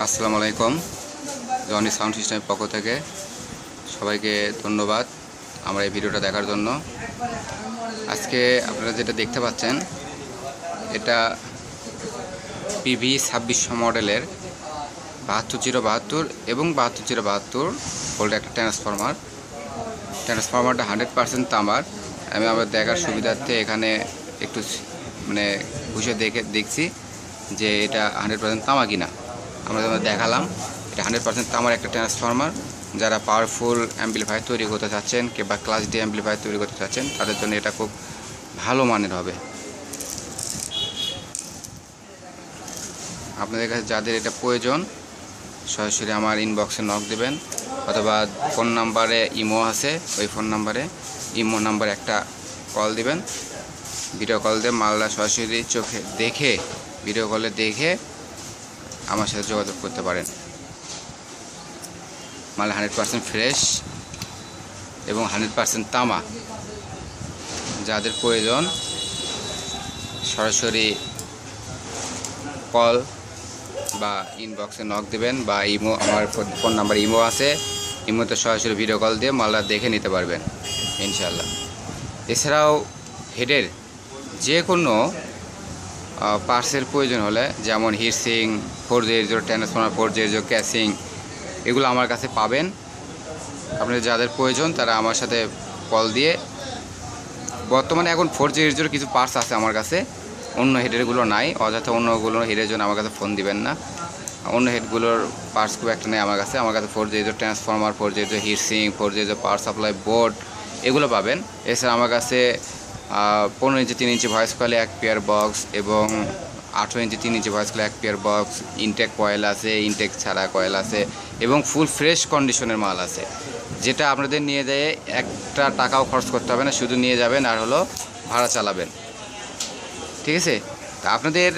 আসসালামু আলাইকুম। Johnny sound সিস্টেমের পক্ষ থেকে সবাইকে ধন্যবাদ আমার এই ভিডিওটা দেখার জন্য। আজকে আপনারা যেটা দেখতে পাচ্ছেন, এটা পিভি ছাব্বিশশো মডেলের বাহাত্তর জিরো বাহাত্তর এবং বাহাত্তর জিরো বাহাত্তর বলতে একটা ট্রান্সফরমার। ট্রান্সফরমারটা হান্ড্রেড পার্সেন্ট তামার। আমি আমার দেখার সুবিধার্থে এখানে একটু মানে বসে দেখে দেখছি যে এটা হান্ড্রেড পার্সেন্ট তামা কিনা। আমরা দেখালাম। এটা হান্ড্রেড পার্সেন্ট তামার একটা ট্রান্সফর্মার যারা পাওয়ারফুল অ্যাম্পলিফায়ার তৈরি করতে চাচ্ছেন কিংবা ক্লাস ডি অ্যাম্পলিফায়ার তৈরি করতে চাচ্ছেন, তাদের জন্য এটা খুব ভালো মানের হবে। আপনাদের কাছে যাদের এটা প্রয়োজন, সরাসরি আমার ইনবক্সে নক দেবেন, অথবা ফোন নাম্বারে ইমো আছে, ওই ফোন নাম্বারে ইমো নাম্বারে একটা কল দিবেন। ভিডিও কল দিয়ে মালদা সরাসরি চোখে দেখে ভিডিও কলে দেখে আমার সাথে যোগাযোগ করতে পারেন। মাল হান্ড্রেড পার্সেন্ট ফ্রেশ এবং হান্ড্রেড পার্সেন্ট তামা। যাদের প্রয়োজন, সরাসরি কল বা ইনবক্সে নক দেবেন বা ইমো, আমার ফোন নাম্বার ইমো আছে। ইমোতে সরাসরি ভিডিও কল দিয়ে মালদা দেখে নিতে পারবেন ইনশাল্লাহ এছাড়াও হেডের যে কোনো পার্টসের প্রয়োজন হলে, যেমন হিরসিং four zero zero transformer four zero zero casing এগুলো আমার কাছে পাবেন। আপনাদের যাদের প্রয়োজন, তারা আমার সাথে কল দিয়ে, বর্তমানে এখন ফোর জিরো জিরো কিছু পার্টস আছে আমার কাছে। অন্য হেডেরগুলো নাই, অযথা অন্যগুলো হেডের জন্য আমার কাছে ফোন দিবেন না। অন্য হেডগুলোর পার্টস খুব একটা নেই আমার কাছে। আমার কাছে four G zero transformer four G zero হিরসিং four G zero power supply board এগুলো পাবেন। এছাড়া আমার কাছে পনেরো ইঞ্চি, তিন ইঞ্চি ভয়েস কলে এক পেয়ার বক্স এবং আঠেরো ইঞ্চি, তিন ইঞ্চি ভয়েস কলে এক পেয়ার বক্স ইনটেক কয়েল আছে ইনটেক ছাড়া কয়েল আছে এবং ফুল ফ্রেশ কন্ডিশনের মাল আছে। যেটা আপনাদের নিয়ে যেয়ে একটা টাকাও খরচ করতে হবে না, শুধু নিয়ে যাবেন আর হলো ভাড়া চালাবেন। ঠিক আছে? তা আপনাদের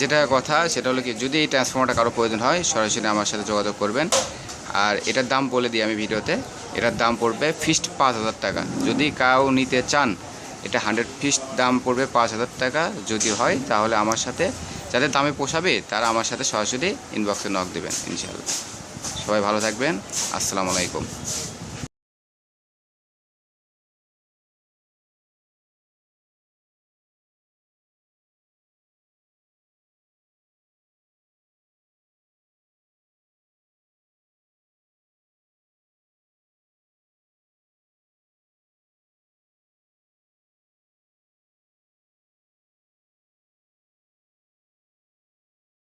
যেটা কথা, সেটা হলো কি, যদি এই ট্রান্সফর্মারটা কারও প্রয়োজন হয়, সরাসরি আমার সাথে যোগাযোগ করবেন। আর এটার দাম বলে দিই আমি ভিডিওতে, এটার দাম পড়বে ফিক্সড পাঁচ হাজার টাকা। যদি কাউ নিতে চান এটা হান্ড্রেড পিস দাম পড়বে পাঁচ হাজার টাকা। যদি হয়, তাহলে আমার সাথে যাদের দামে পোষাবে, তারা আমার সাথে সরাসরি ইনবক্সে নক দেবেন ইনশাল্লাহ সবাই ভালো থাকবেন। আসসালামু আলাইকুম।